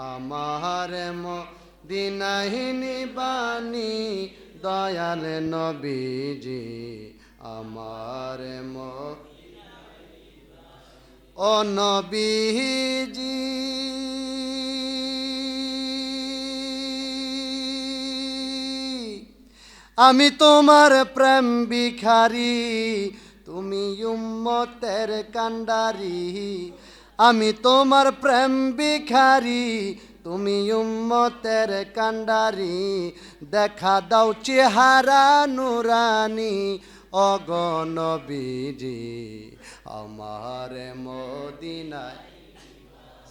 আমার দিনাহিনী বাণী দয়াল নবীজি, আমার ও নবীজি। আমি তোমার প্রেম ভিখারি, তুমি উম্মতের কান্ডারি। আমি তোমার প্রেম ভিখারি, তুমি উম্মতের কান্ডারি দেখা দাও চেহারা নুরানি অগনবীজি আমার মদিনায়।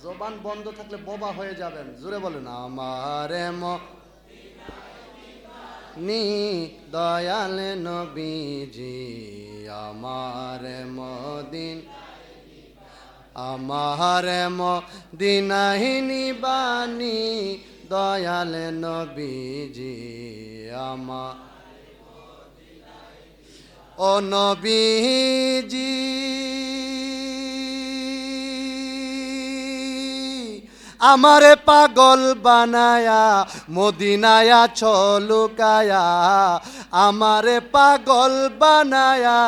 জবান বন্ধ থাকলে বোবা হয়ে যাবেন, জোরে বলেন, আমার নি দয়াল নবীজি, আমার মদিন আমার মদিনাহিনী বাণী দয়াল নবীজি আমার। ও নবীজি আমারে পাগল বানায়া মদিনায়া চলুকায়া আমারে পাগল বানায়া,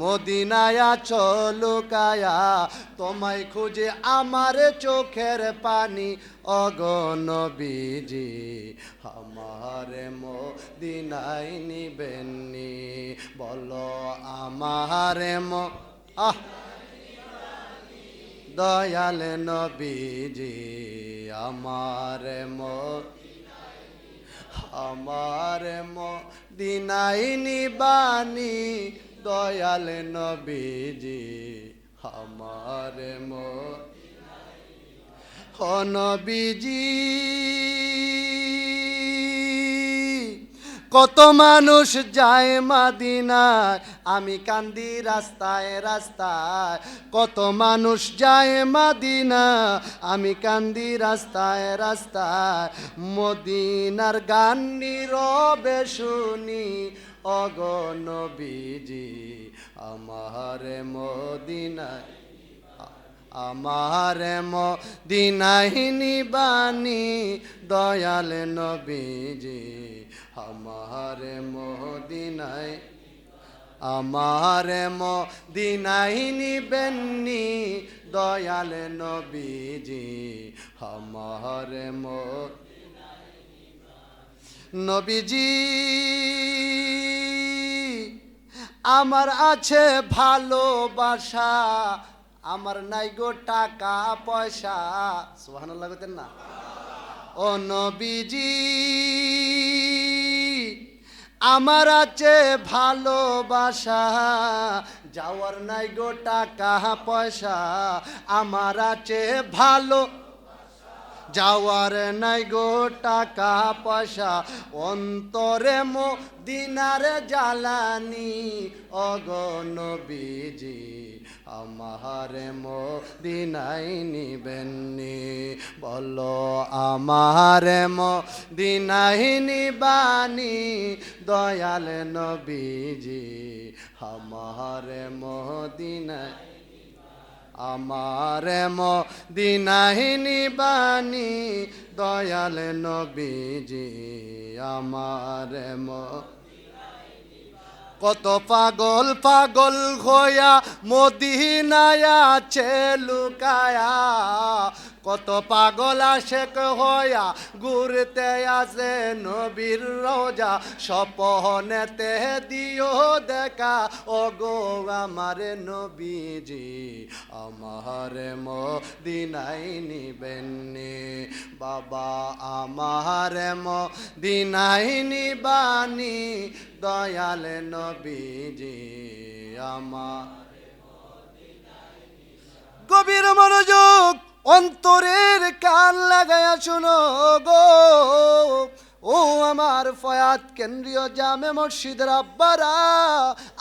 মদিনায়া চলুকায়া তোমায় খুঁজে আমার চোখের পানি অগনবীজি আমার মদিনায় নিবেননি। বলো আমার ম দয়াল নবীজি, আমার ম আমার ম দিনাই নিবানি দয়াল নবীজি আমার ম ও নবীজি। কত মানুষ যায় মাদিনায়, আমি কান্দি রাস্তায় রাস্তায়। কত মানুষ যায় মাদিনা আমি কান্দি রাস্তায় রাস্তায়। মদিনার গান নীরবে শুনি অগনবীজি আমার মদিনায়, আমার মদিনাহিনী বাণী দয়াল নবীজি। আমার মদিনায় আমার মদিনাহিনী বেন্নি দয়াল নবীজি আমার নবীজি আমার আছে ভালোবাসা, আমার নাই গো টাকা পয়সা। সুহান লাগতেন না? ও নবীজি আমার আছে ভালোবাসা যাওয়ার নাই গো টাকা পয়সা আমার আছে ভালো যাওয়ার নাই গো টাকা পয়সা, অন্তরে মো দিনার জ্বালানি অগনবীজি আমার মো দিনাই নিবেননি। বলো আমার মো দিনাই নিবানি দয়াল নবীজি, আমার মো দিনাই আমার মদিনাহিনী বাণী দয়াল নবীজি আমার কত পাগল পাগল হইয়া মদিনায়া আছে লুকায়া কত পাগল আশেক হইয়া ঘুরতে আসে নবীর রোজা। স্বপনেতে দিও দেখা ও গো আমার নবীজি, আমার মদিনাই নিবেননি বাবা আমার মদিনাই নিবানি, দয়াল নবীজি, আমার গভীর মনোযোগ অন্তরের কান লাগায়া শুনো গো। ও আমার ফয়াত কেন্দ্রীয় জামে মসজিদের আব্বারা,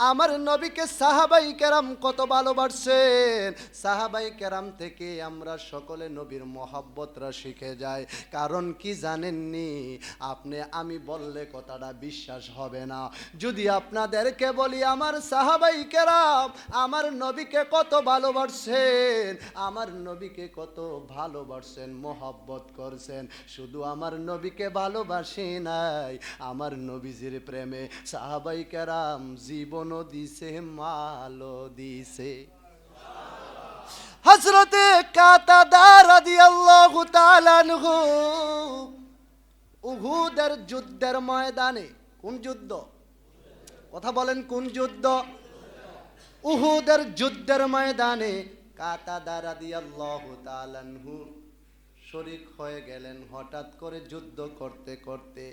আমার নবীকে সাহাবাই কেরাম কত ভালোবাসছেন। সাহাবাই কেরাম থেকে আমরা সকলে নবীর মহাব্বতরা শিখে যাই। কারণ কি জানেননি? আপনি আমি বললে কথাটা বিশ্বাস হবে না। যদি আপনাদেরকে বলি, আমার সাহাবাই কেরাম, আমার নবীকে কত ভালোবাসছেন, আমার নবীকে কত ভালোবাসছেন, মোহাব্বত করছেন। শুধু আমার নবীকে ভালোবাসি নাই। আমার নবীজির প্রেমে সাহাবাই কেরাম জীবনও দিছে মালও দিছে। হজরতে কাতাদার রাদিয়াল্লাহু তাআলা আনহু, উহুদের যুদ্ধের ময়দানে, কোন যুদ্ধ? কথা বলেন, কোন যুদ্ধ? উহুদের যুদ্ধের ময়দানে কাতাদার রাদিয়াল্লাহু তাআলা আনহু শরিক হয়ে গেলেন, হঠাৎ করে যুদ্ধ করতে করতে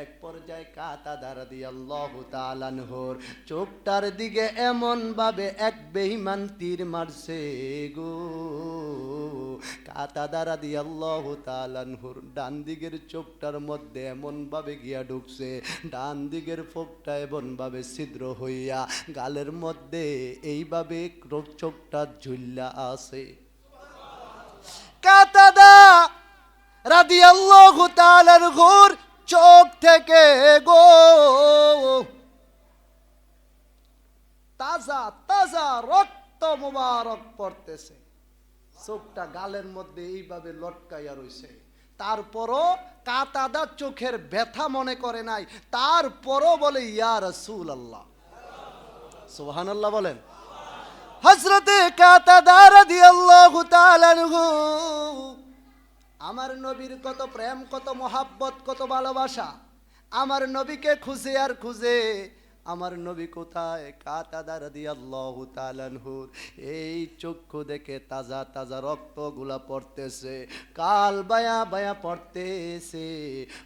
এক পর্যায়ে কাতা দাঁড়া দিয়ে আল্লাহ তালানহর চোখটার দিকে এমন ভাবে এক বেহিমান তীর মারছে গো। কাতা দাঁড়া দিয়ে আল্লাহ তালানহর ডান দিকের চোখটার মধ্যে এমন ভাবে গিয়া ঢুকছে, ডান দিকের ফোকটা এমন ভাবে ছিদ্র হইয়া গালের মধ্যে এইভাবে চোখটা ঝুল্লা আছে কাতাদা রাদিয়াল্লাহু তাআলার চোখ থেকে গো। তাজা তাজা রক্ত পড়তেছে। চোখটা গালের মধ্যে এইভাবে লটকাইয়া রইছে। তারপরও কাতাদা চোখের ব্যথা মনে করে নাই। তারপরও বলে, ইয়া রাসূল আল্লাহ সুবহানাল্লাহ বলেন। হজরতে কাতাদার রাদিয়াল্লাহু তাআলা আনহু আমার নবীর কত প্রেম কত মোহাব্বত কত ভালোবাসা। আমার নবীকে খুঁজে আর খুঁজে আমার নবী কোথায়? কাতাদার রাদিয়াল্লাহু তাআলা আনহুর এই চক্ষু দেখে তাজা তাজা রক্তগুলা পড়তেছে, কাল বায়া বায়া পড়তেছে।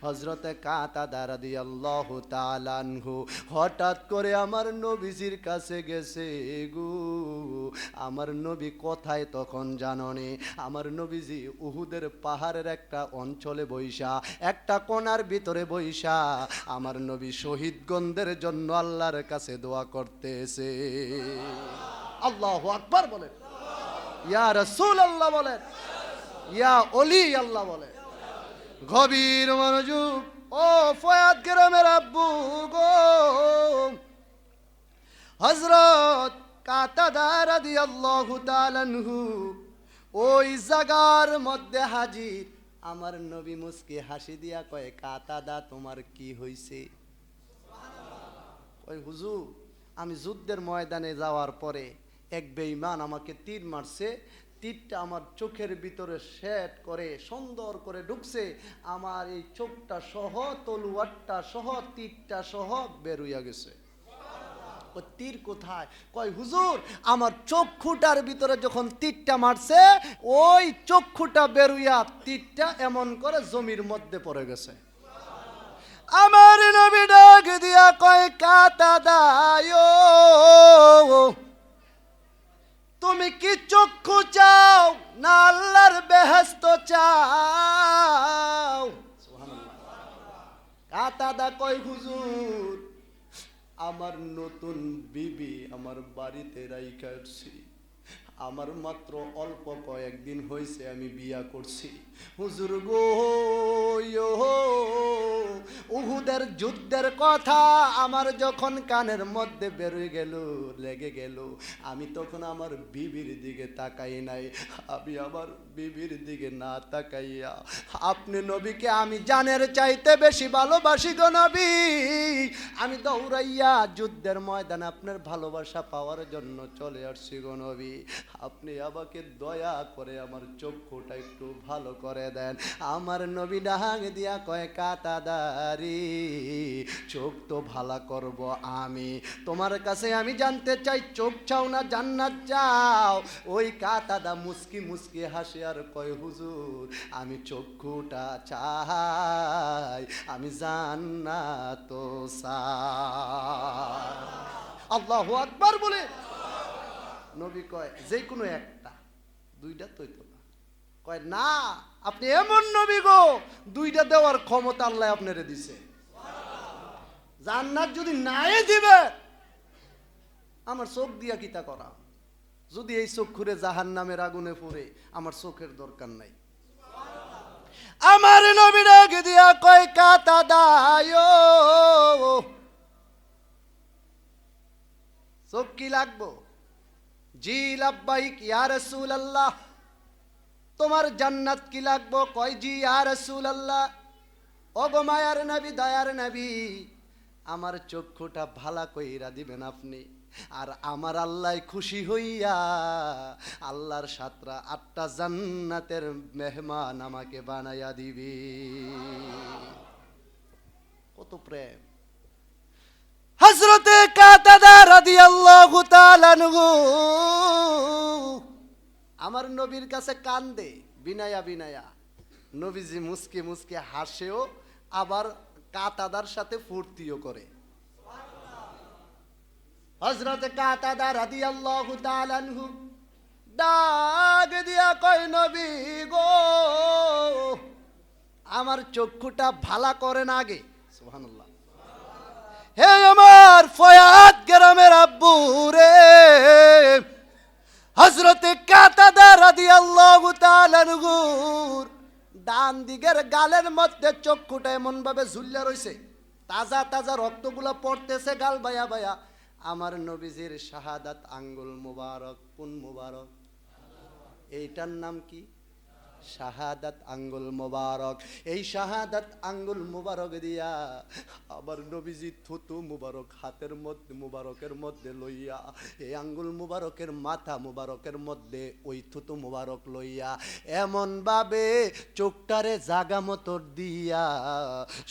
হজরতে কাতাদার রাদিয়াল্লাহু তাআলা আনহু হঠাৎ করে আমার নবীজির কাছে গেছে, গু, আমার নবী কোথায় তখন জাননি? আমার নবীজি উহুদের পাহাড়ের একটা অঞ্চলে বৈশা একটা কোনার ভিতরে বৈশা আমার নবী শহীদগণদের জন্য আল্লাহর কাছে দোয়া করতেছে। আল্লাহ আকবার বলেন ইয়া রসুল আল্লাহ ইয়া অলি আল্লাহ গভীর মনোযোগ। ও ফয়াদ গ্রামের আব্বু গো। হজরত কাতাদার রাদিয়াল্লাহু তাআলা আনহু ওই জাগার মধ্যে হাজির। আমার নবী মুসকে হাসি দিয়া কয়, কাতাদা, তোমার কি হইছে? ওই হুজুর, আমি যুদ্ধের ময়দানে যাওয়ার পরে এক বেঈমান আমাকে তীর মারছে, তীরটা আমার চোখের ভিতরে সেট করে, সুন্দর করে ঢুকছে, আমার এই চোখটা সহ, তলুয়ারটা সহ, তীরটা সহ বেরুইয়া গেছে। ও তীর কোথায়? কয়, হুজুর, আমার চক্ষুটার ভিতরে যখন তীরটা মারছে, ওই চক্ষুটা বেরুইয়া তীরটা এমন করে জমির মধ্যে পড়ে গেছে। আমার নবী ডাক দিয়া কয় কাতা দায় তুমি কি চক্ষু চাও না আল্লাহর বেহেস্ত চাও? কাতা দা কয়, হুজুর, আমার নতুন বিবি আমার বাড়িতে রাইখা আসছি। আমার মাত্র অল্প কয়েকদিন হয়েছে আমি বিয়া করছি। হুজুর গো উহুদের যুদ্ধের কথা আমার যখন কানের মধ্যে বেরোয় গেল, লেগে গেল, আমি তখন আমার বিবির দিকে তাকাই নাই, আমি আমার বিবির দিকে না তাকাইয়া, আপনি নবীকে আমি জানের চাইতে বেশি ভালোবাসি গো নবী। আমি দৌড়াইয়া যুদ্ধের ময়দানে আপনার ভালোবাসা পাওয়ার জন্য চলে আসছি গো নবী। আপনি আমাকে দয়া করে আমার চক্ষুটা একটু ভালো করে দেন। আমার নবী ডাহাং দিয়া কয়, কাতাদারি, চোখ তো ভালো করব আমি। তোমার কাছে আমি জানতে চাই, চোখ চাও না, জান্নাত চাও? ওই কাতাদা মুস্কি মুস্কি হাসি আর কয়, হুজুর, আমি চক্ষুটা চাই, আমি জান্নাত আল্লাহ আকবার বলে। নবী কয় যে কোনো একটা, দুইটা তৈত না। কয়, না, আপনি এমন নবী গো, দুইটা দেওয়ার ক্ষমতা আল্লাহ আপনারে দিছে। জান্নাত যদি নাই দিবে, আমার চোখ দিয়া কিতা করা যদি এই খুঁড়ে জাহান নামের আগুনে পড়ে, আমার চোখের দরকার নাই। আমার নবী ডাক দিয়া কয় কাতা দায় চোখ কি লাগবো? জি লাব্বাইক ইয়া রাসূল আল্লাহ তোমার জান্নাত কি লাগবো? কয়, জি, ইয়া রাসূল আল্লাহ ওগো মায়ার নবী, দয়ার নবী, আমার চক্ষুটা ভালা কইরা দিবেন আপনি। আর আমার আল্লাহ খুশি হইয়া আল্লাহর সাতরা আটটা জান্নাতের মেহমান আমাকে বানাইয়া দিবি। কত প্রেম। হজরতে কাতাদা তাআলা আনহু আমার নবীর কাছে কান্দে, বিনায়া বিনায়া। নবীজি মুসকে মুসকে হাসেও আবার কাতাদার সাথে ফুর্তিও করে। হজরতে কাতাদা রাদিয়াল্লাহু তাআলা আনহু ডাক দিয়া কয়, নবী গো, আমার চক্ষুটা ভালা করেন আগে। সুবহানাল্লাহ। হে আমার ফয়াত গ্রামের আব্বু রে হজরতে কাতাদা রাদিয়াল্লাহু তাআলা আনহুর ডান দিকের গালের মধ্যে চক্ষুটা এমন ভাবে ঝুলিয়া রইছে, তাজা তাজা রক্তগুলো পড়তেছে গাল বায়া বায়া। আমার নবীজির শাহাদাত আঙ্গুল মুবারক কোন মুবারক। এইটার নাম কি? শাহাদাত আঙ্গুল মুবারক। এই শাহাদাত আঙ্গুল মুবারক দিয়া আবার নবীজি থুতু মুবারক, হাতের মধ্যে মুবারকের মধ্যে লইয়া, এই আঙ্গুল মুবারকের মাথা মুবারকের মধ্যে, ওই থুতু মুবারক লইয়া এমন ভাবে চোখটারে জাগা মতো দিয়া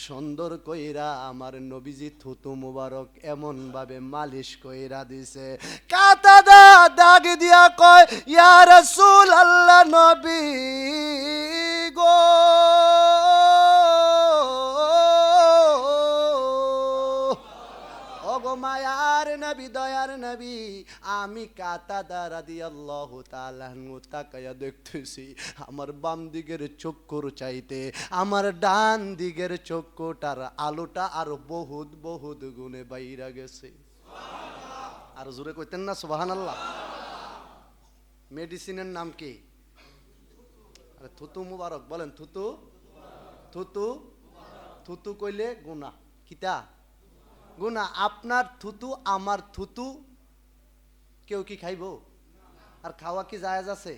সুন্দর কইরা আমার নবীজি থুতু মুবারক এমন ভাবে মালিশ কইরা দিছে। কাতাদা দাগ দিয়া কয়, ইয়া রাসূল আল্লাহ নবী! গো। ওগো মায়ার নবী, দয়ার নবী, আমি কাতা দ্বারা দিয়ে আল্লাহ তাকায়া দেখতেছি, আমার বাম দিকের চক্ষুর চাইতে, আমার ডান দিকের চক্ষুটার আলোটা আরও বহুত বহুত গুণে বাইরা গেছে। আর জোরে কইতেন না সুবাহান আল্লাহ মেডিসিনের নাম কি? আরে থুতু মুবারক, বলেন থুতু থুতু থুতু কইলে গুনা কিতা? গুনা আপনার থুতু, আমার থুতু, কেউ কি খাইব? আর খাওয়া কি জায়েজ আছে?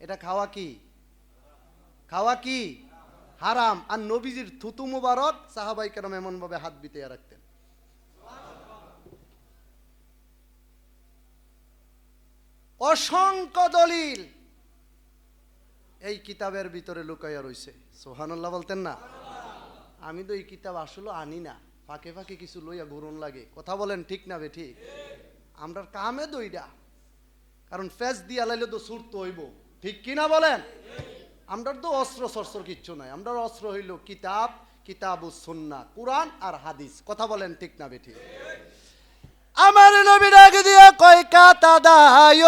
এটা খাওয়া কি? খাওয়া কি? হারাম। আর নবীজির থুতু মুবারক সাহাবাই কেরম এমন ভাবে হাত বিতে রাখতেন। অসংখ্য দলিল। এই কিতাবের ভিতরে লুকাইয়া রইছে। সোহানুল্লাহ বলতেন না? আমি তো এই কিতাব আসলে আনি না। ফাঁকে ফাঁকে কিছু লইয়া ঘুরন লাগে। কথা বলেন ঠিক না বে ঠিক? আমরা কামে দইডা কারণ ফেস দিয়া লাইলে তো সুর তো হইব। ঠিক কি না বলেন? আমরার তো অস্ত্র শস্ত্র কিচ্ছু নাই। আমরার অস্ত্র হইল কিতাব কিতাব সুন্না কোরআন আর হাদিস। কথা বলেন ঠিক না বে ঠিক? আমার নবী ডাক দিয়া কয় কাতা দায়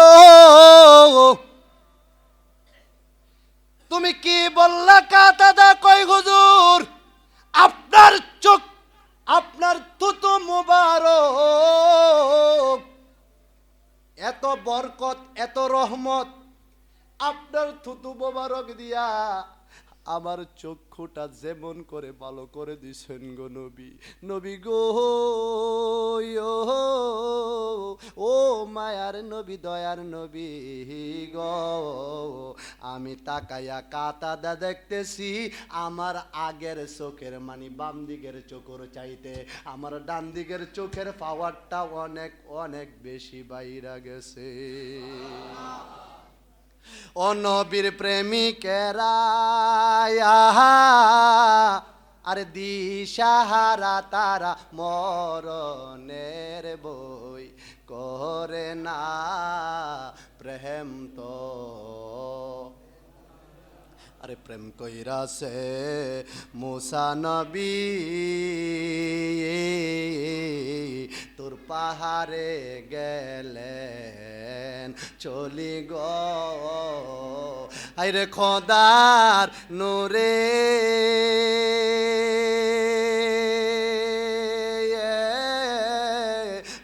তুমি কি বললা কাতা দা কয় হুজুর, আপনার চোখ, আপনার তুতু মুবারক। এত বরকত, এত রহমত, আপনার থুতু মোবারক দিয়া আমার চক্ষুটা যেমন করে ভালো করে দিছেন গো নবী। নবী গো ও মায়ার নবী, দয়ার নবী গো। আমি তাকায়া কাতাদা দেখতেছি, আমার আগের চোখের মানে বাম দিকের চোখের চাইতে আমার ডান দিকের চোখের পাওয়ারটা অনেক অনেক বেশি বাইরা গেছে। ও নবীর প্রেমিকেরা আর দিশাহারা তারা মরণের বই করে না প্রেম তো আরে প্রেম কইরাছে মুসা নবী, তোর পাহাড়ে গেলেন, চলি গো। আইরে খোদার নোরে।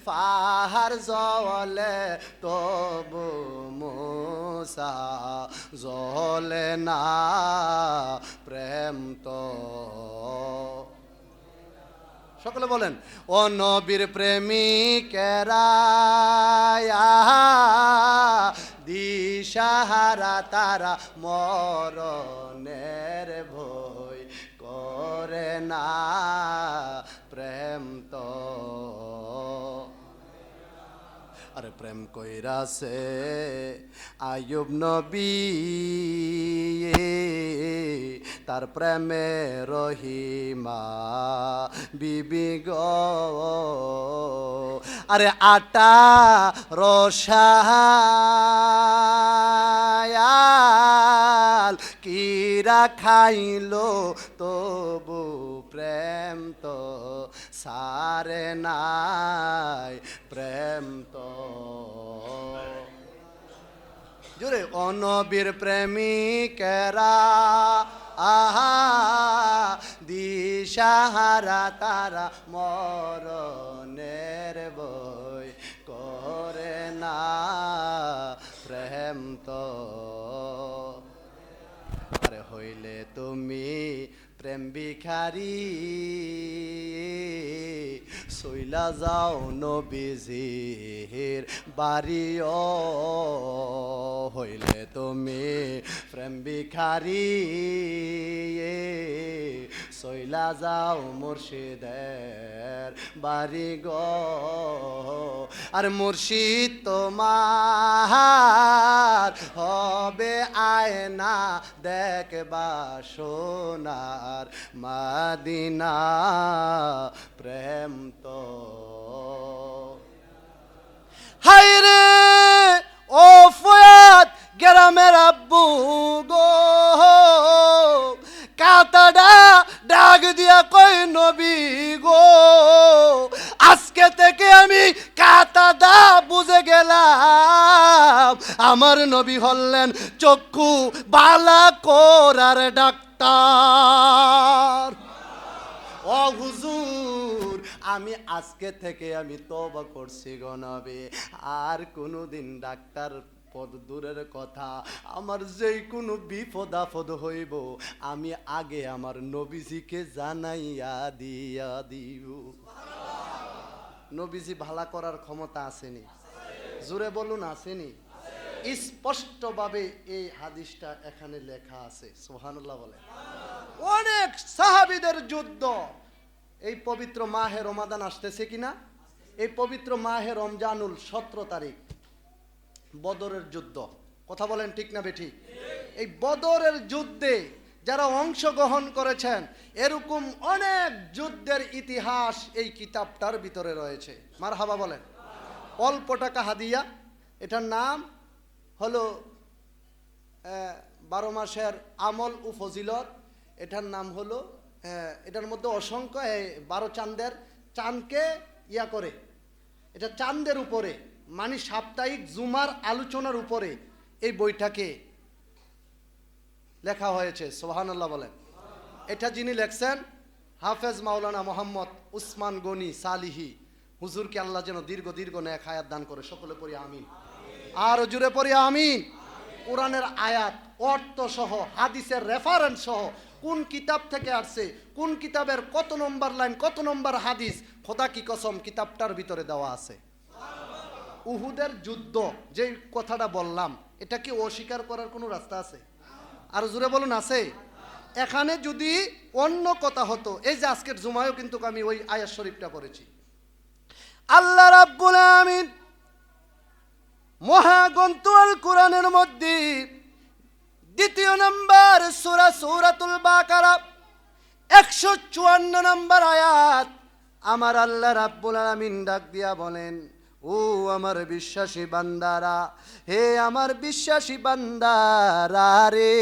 ফাহার জলে তবু মুসা জলে না, প্রেম তো। সকলে বলেন, ও নবীর প্রেমিকেরা দিশাহারা তারা মরণের ভয় করে না, প্রেম আরে প্রেম কইরাছে আয়ুব নবী, তার প্রেমে রহিমা, বিবি গো। আরে আটা রসায়াল, কিরা খাইলো তবু প্রেম তো সারে নাই, প্রেম তো জোরে, অনবীর প্রেমিকেরা, আহা, দিশাহারা, তারা মরণের বই করে না, প্রেম তো। হইলে তুমি প্রেম ভিখারি সইলা যাও নবীজির বাড়িও হইলে তুমি প্রেম ভিখারি। সইলা যাও মুর্শিদের বাড়ি গো। আর মুর্শিদ তোমার হবে আয়না, দেখবা সোনার মাদিনা। প্রেম তো। হাইরে ও ফয়াত গ্রামের আব্বু গো। কাতাডা ডাক দিয়া কই নবী গো। আজকে থেকে আমি কাতাদা বুঝে গেলাম, আমার নবী হলেন চক্ষু বালা করার ডাক্তার। ও হুজুর, আমি আজকে থেকে আমি তবা করছি গনবে আর কোনোদিন ডাক্তার পদ দূরের কথা, আমার যেই কোনো বিপদ আপদ হইব, আমি আগে আমার নবীজিকে জানাইয়া দিয়া দিব। নবীজি ভালা করার ক্ষমতা আসেনি। জোরে বলুন, আসেনি? স্পষ্টভাবে এই হাদিসটা এখানে লেখা আছে। সোহানুল্লাহ বলে। অনেক সাহাবিদের যুদ্ধ। এই পবিত্র মাহে রমাদান আসতেছে কিনা? এই পবিত্র মাহে রমজানুল সতেরো তারিখ, বদরের যুদ্ধ। কথা বলেন ঠিক না বেঠিক এই বদরের যুদ্ধে যারা অংশগ্রহণ করেছেন, এরকম অনেক যুদ্ধের ইতিহাস এই কিতাবটার ভিতরে রয়েছে। মার হাবা বলেন। অল্প টাকা হাদিয়া, এটার নাম হলো বারো মাসের আমল ও ফজিলত এটার নাম হলো আহ, এটার মধ্যে অসংখ্য বারো চাঁদের চাঁদকে ইয়া করে। এটা চাঁদের উপরে মানে সাপ্তাহিক জুমার আলোচনার উপরে এই বইটাকে লেখা হয়েছে সোহানাল্লাহ বলেন। এটা যিনি লেখছেন হাফেজ মাওলানা মোহাম্মদ উসমান গনি সালিহি হুজুরকে আল্লাহ যেন দীর্ঘ দীর্ঘ ন্যাক হায়াত দান করে সকলে পড়ি আমিন। আর জুড়ে পড়ি আমিন। কোরআনের আয়াত অর্থ সহ হাদিসের রেফারেন্স সহ কোন কিতাব থেকে আসছে, কোন কিতাবের কত নম্বর লাইন, কত নম্বর হাদিস, খোদা কি কসম, কিতাবটার ভিতরে দেওয়া আছে। উহুদের যুদ্ধ যে কথাটা বললাম, এটা কি অস্বীকার করার কোনো রাস্তা আছে? আর জুড়ে বলুন, আছে? এখানে যদি অন্য কথা হতো, এই যে আজকের জুমায়ও কিন্তু আমি ওই আয়াত শরীফটা করেছি আল্লাহ রাব্বুল আমিন মহাগ্রন্থ আল কোরআনের মধ্যে দ্বিতীয় নম্বর সুরা সুরাতুল বাকারা, একশো চুয়ান্ন নম্বর আয়াত। আমার আল্লাহ রাব্বুল আলমিন ডাক দিয়া বলেন ও আমার বিশ্বাসী বান্দারা, হে আমার বিশ্বাসী বান্দারা রে,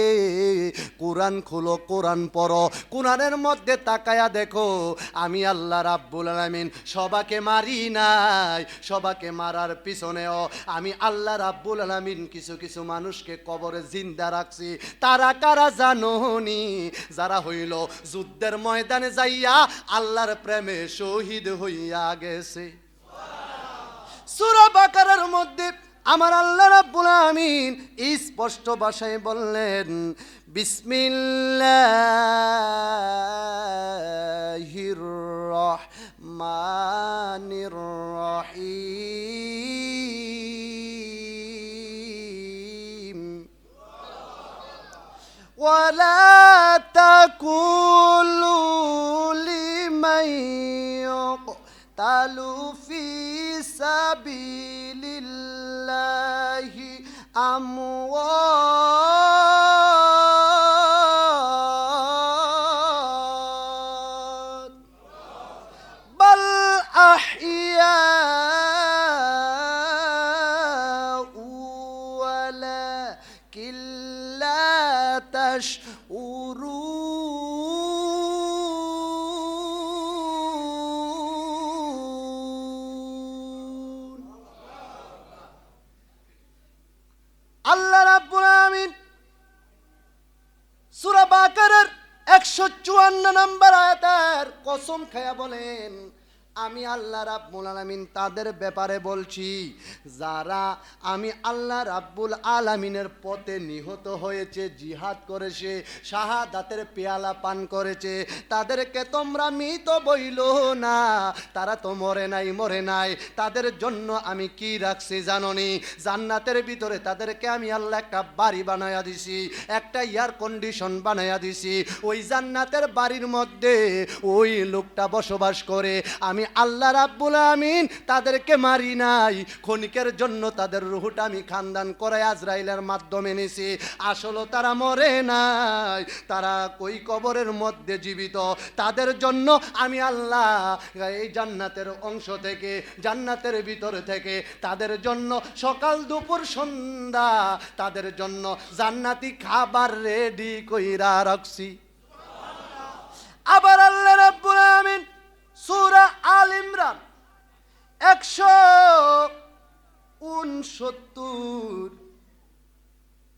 কোরআন খুলো, কোরআন পড়ো, কোরআনের মধ্যে তাকায়া দেখো, আমি আল্লাহ রাব্বুল আলামিন সবাকে মারি নাই, সবাকে মারার পিছনেও আমি আল্লাহ রাব্বুল আলামিন কিছু কিছু মানুষকে কবরে জিন্দা রাখছি। তারা কারা জানোনি? যারা হইল যুদ্ধের ময়দানে যাইয়া আল্লাহর প্রেমে শহীদ হইয়া গেছে। সূরা বাকারার মধ্যে আমার আল্লাহ রাব্বুল আমিন স্পষ্ট ভাষায় বললেন বিসমিল্লাহির রহমানির রহিম ولا تقولوا لمن يقتل في سبيل الله أموات. بل أحياء ولكن لا تشعرون. আমি আল্লাহ রাব্বুল আলামিন তাদের ব্যাপারে বলছি। যারা আমি আল্লাহ রাব্বুল আলামিনের পথে নিহত হয়েছে, জিহাদ করেছে, শাহাদাতের পেয়ালা পান করেছে, তাদেরকে তোমরা মৃত বইল না। তারা তো মরে নাই মরে নাই। তাদের জন্য আমি কি রাখছি জাননি? জান্নাতের ভিতরে তাদেরকে আমি আল্লাহ একটা বাড়ি বানায়া দিছি, একটা এয়ার কন্ডিশন বানায়া দিছি। ওই জান্নাতের বাড়ির মধ্যে ওই লোকটা বসবাস করে। আমি আল্লাহ রাব্বুল আমিন তাদেরকে মারি নাই ক্ষণিকের জন্য তাদের রুহুটা আমি খানদান করে আজরাইলের মাধ্যমে নিছি। আসলে তারা মরে নাই। তারা কই কবরের মধ্যে জীবিত? তাদের জন্য আমি আল্লাহ এই জান্নাতের অংশ থেকে, জান্নাতের ভিতর থেকে তাদের জন্য সকাল দুপুর সন্ধ্যা তাদের জন্য জান্নাতি খাবার রেডি কইরা রাখছি। আবার আল্লাহ রাব্বুল আমিন সূরা আল ইমরান একশো উনসত্তর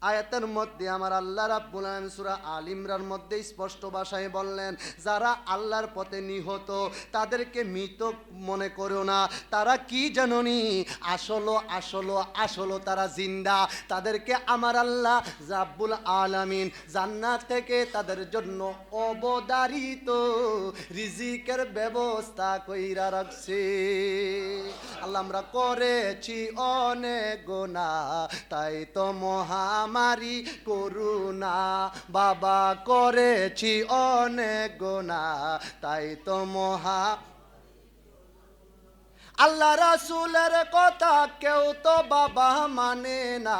আয়াতের মধ্যে আমার আল্লাহ রাব্বুল আলামিন সূরা আল ইমরান মধ্যে স্পষ্ট ভাষায় বললেন, যারা আল্লাহর পথে নিহত, তাদেরকে মৃত মনে করো না। তারা কি জাননি? আসলো আসলো আসলো তারা জিন্দা। তাদেরকে আমার আল্লাহ রাব্বুল আলামিন জান্নাত থেকে তাদের জন্য অবদারিত রিজিকের ব্যবস্থা কইরা রাখছে। আল্লাহ, আমরা করেছি অনেক গোনা তাই তো মহামারী করুণা। বাবা করেছি অনেক গোনা তাই তো মহা। আল্লাহ রাসুলের কথা কেউ তো বাবা মানে না।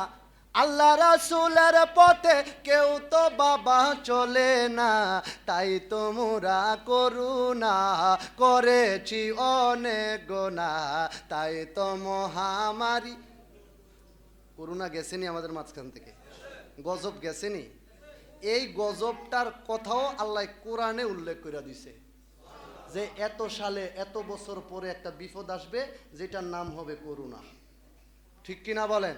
আল্লাহ রাসুলের পথে কেউ তো বাবা চলে না। তাই তোমরা করুণা করেছি অনেক গোনা তাই তো মহামারী। করুণা গেছেনি আমাদের মাঝখান থেকে। গজব গেছেনি? এই গজবটার কথাও আল্লাহ কোরআনে উল্লেখ করে দিছে। যে এত সালে, এত বছর পরে একটা বিপদ আসবে, যেটার নাম হবে করুণা। ঠিক কিনা বলেন?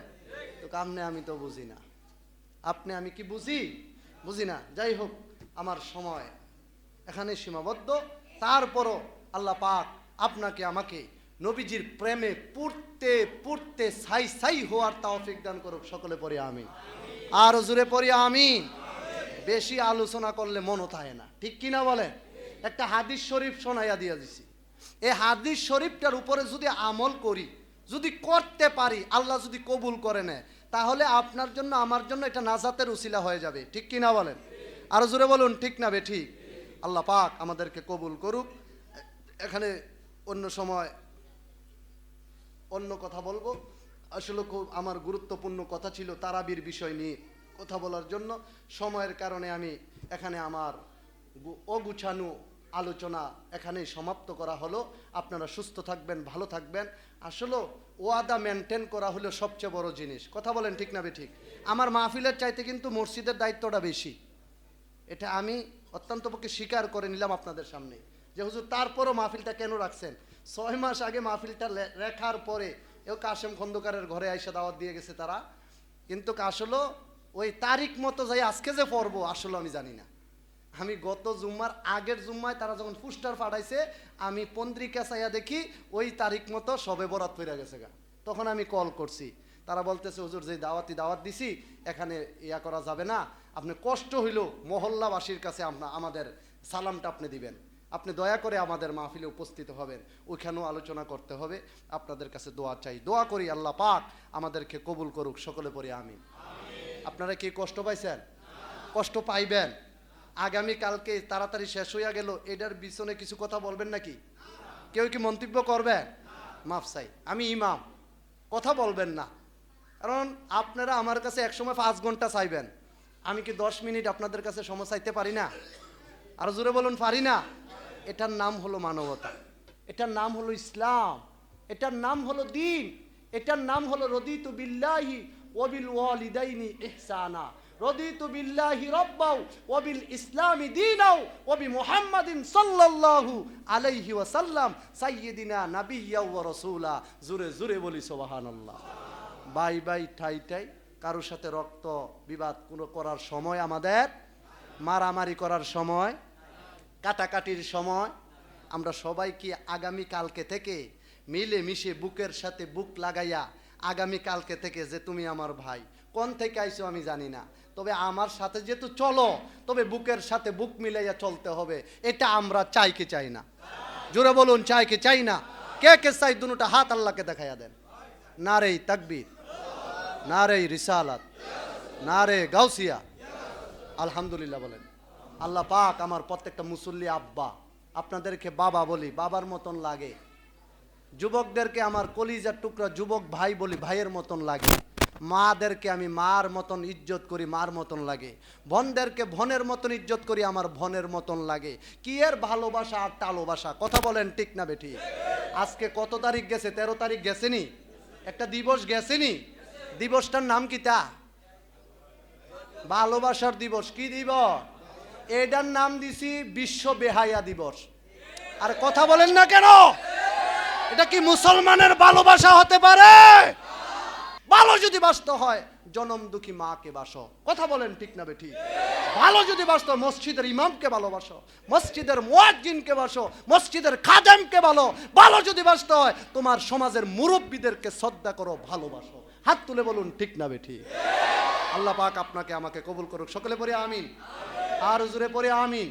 তো কামনে আমি তো বুঝি না। আপনি আমি কি বুঝি? বুঝি না। যাই হোক, আমার সময় এখানে সীমাবদ্ধ। তারপরও আল্লাহ পাক আপনাকে আমাকে নবীজির প্রেমে পুড়তে পুড়তে সাই সাই হওয়ার তাওফিক দান করুক। সকলে পরে আমি আর জুড়ে পড়ি আমি বেশি আলোচনা করলে মনও থাকে না। ঠিক কিনা বলেন? একটা হাদিস শরীফ শোনাইয়া দিয়া দিছি। এই হাদিস শরীফটার উপরে যদি আমল করি, যদি করতে পারি, আল্লাহ যদি কবুল করে নেয়, তাহলে আপনার জন্য, আমার জন্য এটা নাজাতের উসিলা হয়ে যাবে। ঠিক কিনা বলেন? আরও জোরে বলুন, ঠিক না বে, ঠিক? আল্লাহ পাক আমাদেরকে কবুল করুক। এখানে অন্য সময় অন্য কথা বলব। আসলে খুব আমার গুরুত্বপূর্ণ কথা ছিল তারাবির বিষয় নিয়ে কথা বলার জন্য। সময়ের কারণে আমি এখানে আমার অগুছানো আলোচনা এখানেই সমাপ্ত করা হলো। আপনারা সুস্থ থাকবেন, ভালো থাকবেন। আসলে ওয়াদা মেনটেন করা হলো সবচেয়ে বড় জিনিস। কথা বলেন ঠিক না ঠিক আমার মাহফিলের চাইতে কিন্তু মসজিদের দায়িত্বটা বেশি। এটা আমি অত্যন্ত পক্ষে স্বীকার করে নিলাম আপনাদের সামনে। যে হুজুর, তারপরও মাহফিলটা কেন রাখছেন? ছয় মাস আগে মাহফিলটা রেখার পরে এও কাশেম খন্দকারের ঘরে আইসা দাওয়াত দিয়ে গেছে তারা। কিন্তু আসলে ওই তারিখ মতো যাই আজকে যে পড়ব, আসলে আমি জানি না। আমি গত জুম্মার আগের জুম্মায় তারা যখন পুস্টার পাঠাইছে আমি পন্দ্রিকা চাইয়া দেখি ওই তারিখ মতো সবে বরাত হয়ে গেছে গা। তখন আমি কল করছি। তারা বলতেছে, হুজুর, যে দাওয়াতি দাওয়াত দিছি, এখানে ইয়া করা যাবে না। আপনি কষ্ট হইল মহল্লাবাসীর কাছে আপনা- আমাদের সালামটা আপনি দিবেন। আপনি দয়া করে আমাদের মাহফিলে উপস্থিত হবেন। ওইখানেও আলোচনা করতে হবে। আপনাদের কাছে দোয়া চাই। দোয়া করি আল্লাহ পাক আমাদেরকে কবুল করুক। সকলে পরে আমি আপনারা কি কষ্ট পাইছেন? কষ্ট পাইবেন। আগামী কালকে তাড়াতাড়ি শেষ হইয়া গেল। এটার পিছনে কিছু কথা বলবেন নাকি? কেউ কি মন্তব্য করবেন? মাফ চাই। আমি ইমাম। কথা বলবেন না। কারণ আপনারা আমার কাছে একসময় পাঁচ ঘণ্টা চাইবেন। আমি কি দশ মিনিট আপনাদের কাছে সময় চাইতে পারি না? আরও জোরে বলুন, পারি না? এটার নাম হলো মানবতা, এটার নাম হলো ইসলাম, এটার নাম হলো দিন, এটার নাম হলো রদিতু বিল্লাহি ওবিল ওয়ালিদাইনি ইহসানা, রদিতু বিল্লাহি রব্বাও ওবিল ইসলামি দীনাও ওবি মুহাম্মাদিন সাল্লাল্লাহু আলাইহি ওয়াসাল্লাম, সাইয়্যিদিনা নাবিয়্যা ওয়া রাসূলা। জোরে জোরে বলি সুবহানাল্লাহ। বাই বাই, ঠাই ঠাই, কারোর সাথে রক্ত বিবাদ কোনো করার সময় আমাদের, মারামারি করার সময় কাটাকাটির সময় আমরা সবাই কি আগামী কালকে থেকে মিলে মিশে বুকের সাথে বুক লাগাইয়া আগামী কালকে থেকে যে তুমি আমার ভাই? কোন থেকে আইছো আমি জানি না। তবে আমার সাথে যেহেতু চলো, তবে বুকের সাথে বুক মিলাইয়া চলতে হবে। এটা আমরা চাই কি চাই না? জোরে বলুন, চাই কি চাই না? কে কে চাই দুটা হাত আল্লাহকে দেখাইয়া দেন? না রে তাকবীর নারে রিসালাত নারে গাউসিয়া। আলহামদুলিল্লাহ বলেন। আল্লাহ পাক আমার প্রত্যেকটা মুসল্লি আব্বা, আপনাদেরকে বাবা বলি, বাবার মতন লাগে। যুবকদেরকে আমার কলিজার টুকরা যুবক ভাই বলি, ভাইয়ের মতন লাগে। মাদেরকে আমি মার মতন ইজ্জত করি, মার মতন লাগে। বোনদেরকে বোনের মতন ইজ্জত করি, আমার বোনের মতন লাগে। কি এর ভালোবাসা আর টালোবাসা কথা বলেন ঠিক না বেটি আজকে কত তারিখ গেছে? তেরো তারিখ গেছেনি? একটা দিবস গেছেনি? দিবসটার নাম কি তা? ভালোবাসার দিবস। কি দিবস? এটার নাম দিছি বিশ্ব বেহায়া দিবস। আর কথা বলেন না কেন? এটা কি মুসলমানের ভালোবাসা হতে পারে? ভালো যদি বাসতে হয়, জনম দুঃখী মাকে বাসো। কথা বলেন ঠিক না বেঠি? ভালো যদি বাসতো মসজিদের ইমামকে ভালোবাসো, মসজিদের মুয়াজ্জিনকে বাসো, মসজিদের খাদেমকে ভালো। ভালো যদি বাসতে হয়, তোমার সমাজের মুরব্বীদেরকে শ্রদ্ধা করো, ভালোবাসো। হাত তুলে বলুন ঠিক না বেঠি? আল্লাহ পাক আপনাকে আমাকে কবুল করুক। সকলে পরে আমিন। আর জোরে পরে আমিন।